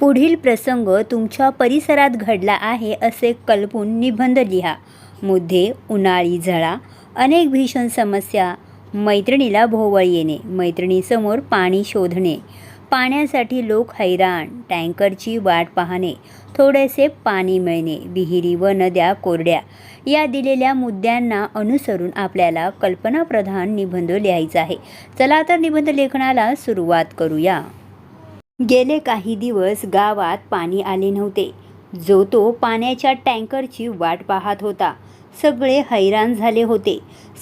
पुढील प्रसंग तुमच्या परिसरात घडला आहे असे कल्पून निबंध लिहा. मुद्दे उन्हाळी झळा अनेक भीषण समस्या मैत्रिणीला भोवळ येणे मैत्रिणीसमोर पाणी शोधणे पाण्यासाठी लोक हैराण टँकरची वाट पाहणे थोडेसे पाणी मिळणे विहिरी व नद्या कोरड्या या दिलेल्या मुद्द्यांना अनुसरून आपल्याला कल्पनाप्रधान निबंध लिहायचा आहे. चला तर निबंध लेखनाला सुरुवात करूया. गेले काही दिवस गावात पाणी आले नव्हते. जो तो पाण्याच्या टँकरची वाट पाहत होता. सगळे हैराण झाले होते.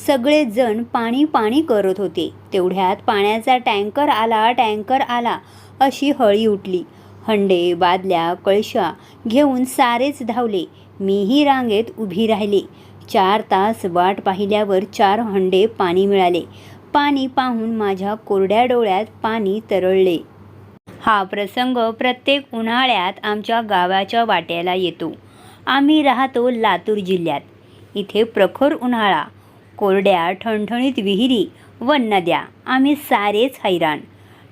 सगळेजण पाणी पाणी करत होते. तेवढ्यात पाण्याचा टँकर आला टँकर आला अशी हळी उठली. हंडे बादल्या कळशा घेऊन सारेच धावले. मीही रांगेत उभी राहिले. चार तास वाट पाहिल्यावर चार हंडे पाणी मिळाले. पाणी पाहून माझ्या कोरड्या डोळ्यात पाणी तरळले. हा प्रसंग प्रत्येक उन्हाळ्यात आमच्या गावाच्या वाट्याला येतो. आम्ही राहतो लातूर जिल्ह्यात. इथे प्रखर उन्हाळा कोरड्या ठणठणीत विहिरी व नद्या. आम्ही सारेच हैराण.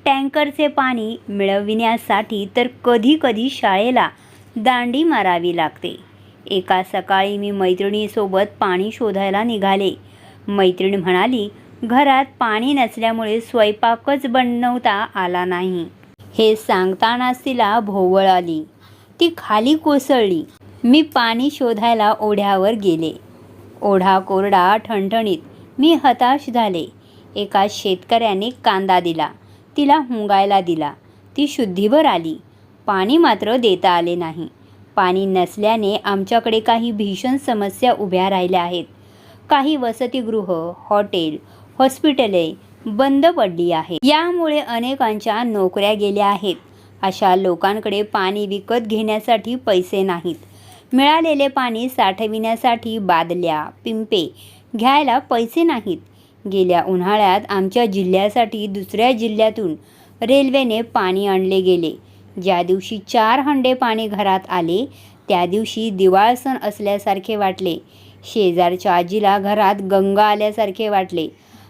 टँकरचे पाणी मिळविण्यासाठी तर कधीकधी शाळेला दांडी मारावी लागते. एका सकाळी मी मैत्रिणीसोबत पाणी शोधायला निघाले. मैत्रीण म्हणाली घरात पाणी नसल्यामुळे स्वयंपाकच बनवता आला नाही. हे सांगतानाच तिला भोवळ आली. ती खाली कोसळली. मी पाणी शोधायला ओढ्यावर गेले. ओढा कोरडा ठणठणीत मी हताश झाले. एका शेतकऱ्याने कांदा दिला. तिला हुंगायला दिला. ती शुद्धीवर आली. पाणी मात्र देता आले नाही. पाणी नसल्याने आमच्याकडे काही भीषण समस्या उभ्या राहिल्या आहेत. काही वसतिगृह हॉटेल हॉस्पिटले बंद पडली आहे. यामुळे अनेकांच्या नोकऱ्या गेल्या आहेत. अशा लोकांकडे पाणी विकत घेण्यासाठी पैसे नाहीत. मिळालेले पाणी साठविण्यासाठी बादल्या पिंपे घ्यायला पैसे नाहीत. गेल्या उन्हाळ्यात आमच्या जिल्ह्यासाठी दुसऱ्या जिल्ह्यातून रेल्वेने पाणी आणले गेले. ज्या दिवशी चार हंडे पाणी घरात आले त्या दिवशी दिवाळ सण असल्यासारखे वाटले. शेजारच्या आजीला घरात गंगा आल्यासारखे वाटले.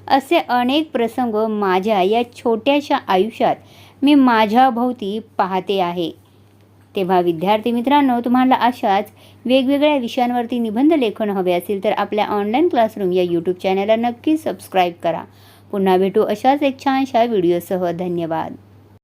असे अनेक प्रसंग माझ्या या छोट्याशा आयुष्यात मी माझ्या भोवती पाहते आहे. तेव्हा विद्यार्थी मित्रांनो तुम्हाला अशाच वेगवेगळ्या विषयांवरती निबंध लेखन हवे असेल तर आपल्या ऑनलाईन क्लासरूम या यूट्यूब चॅनलला नक्की सबस्क्राईब करा. पुन्हा भेटू अशाच एक छानशा व्हिडिओसह धन्यवाद.